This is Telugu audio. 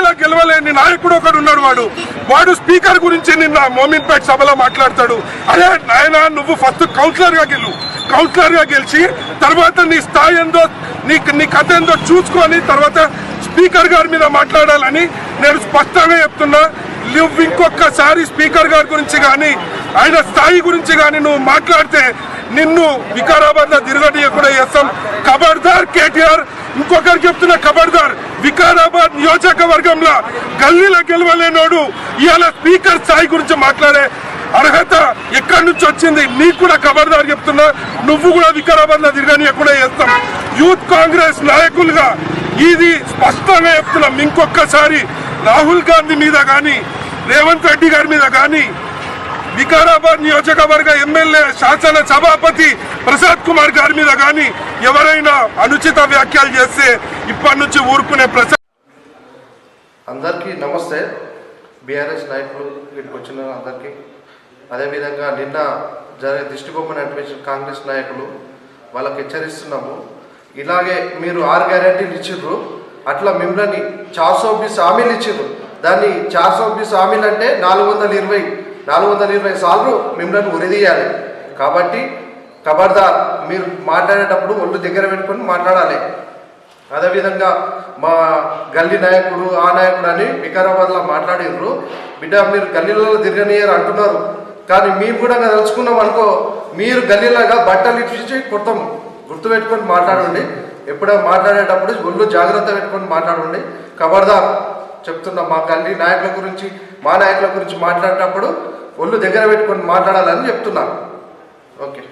ఇలా గెలవలేని నాయకుడు ఒకడు ఉన్నాడు వాడు. వాడు స్పీకర్ గురించి నిన్న మోమిన్పేట్ సభలో మాట్లాడతాడు. అరే నాయన నువ్వు ఫస్ట్ కౌన్సిలర్గా గెలు. కౌన్సిలర్గా గెలిచి తర్వాత నీ స్థాయి ఏందో నీ నీ కథ ఏందో చూసుకొని తర్వాత స్పీకర్ గారి మీద మాట్లాడాలని నేను స్పష్టంగా చెప్తున్నా. నువ్వు ఇంకొకసారి స్పీకర్ గారి గురించి కానీ ఆయన స్థాయి గురించి కానీ నువ్వు మాట్లాడితే నిన్ను వికారాబాద్లో తిరగనీయకుండా చేస్తాం. ఖబర్దార్ కేటీఆర్ ఇంకొకరు చెప్తున్న ఖబర్దార్ వికారాబాద్ నియోజకవర్గంలో గల్లీలో గెలవలేనోడు ఇవాళ స్పీకర్ స్థాయి గురించి మాట్లాడే అర్హత ఎక్కడి నుంచి వచ్చింది? నీకు కూడా ఖబర్దారు చెప్తున్నా. నువ్వు కూడా వికారాబాద్లో తిరగనీయకుండా చేస్తాం. యూత్ కాంగ్రెస్ నాయకులుగా ఇది స్పష్టంగా చెప్తున్నాం. ఇంకొకసారి రాహుల్ గాంధీ మీద కానీ రేవంత్ రెడ్డి గారి మీద కానీ వికారాబాద్ నియోజకవర్గ ఎమ్మెల్యే శాసన సభాపతి ప్రసాద్ కుమార్ గారి మీద కానీ ఎవరైనా అనుచిత వ్యాఖ్యలు చేస్తే ఇప్పటి నుంచి ఊరుకునే ప్రసాద్ అందరికీ నమస్తే. బీఆర్ఎస్ నాయకులు వీటికి వచ్చిన అందరికీ. అదేవిధంగా నిన్న జరిగే దిష్టిబొమ్మను అనిపించిన కాంగ్రెస్ నాయకులు వాళ్ళకి హెచ్చరిస్తున్నాము. ఇలాగే మీరు ఆరు గ్యారెంటీలు ఇచ్చిర్రు అట్లా మిమ్మల్ని చార్సో బీస్ హామీలు ఇచ్చిర్రు దాన్ని చార్సో బీస్ హామీలు అంటే నాలుగు వందల ఇరవై నాలుగు వందల ఇరవై సార్లు మిమ్మల్ని ఉరిదీయాలి. కాబట్టి ఖబర్దార్ మీరు మాట్లాడేటప్పుడు ఒళ్ళు దగ్గర పెట్టుకొని మాట్లాడాలి. అదేవిధంగా మా గల్లీ నాయకుడు ఆ నాయకుడు అని వికారాబాద్లో మాట్లాడిర్రు. బిడ్డ మీరు గల్లీలలో తిరగనియరు అంటున్నారు. కానీ మేము కూడా తెలుసుకున్నాం అనుకో మీరు గల్లీలాగా బట్టలు ఇచ్చి కొడతాం. గుర్తుపెట్టుకొని మాట్లాడండి. ఎప్పుడో మాట్లాడేటప్పుడు ఒళ్ళు జాగ్రత్త పెట్టుకొని మాట్లాడండి. కబర్దార్ చెప్తున్నా మా గల్లీ నాయకుల గురించి మా నాయకుల గురించి మాట్లాడేటప్పుడు ఒళ్ళు దగ్గర పెట్టుకొని మాట్లాడాలని చెప్తున్నాను ఓకే.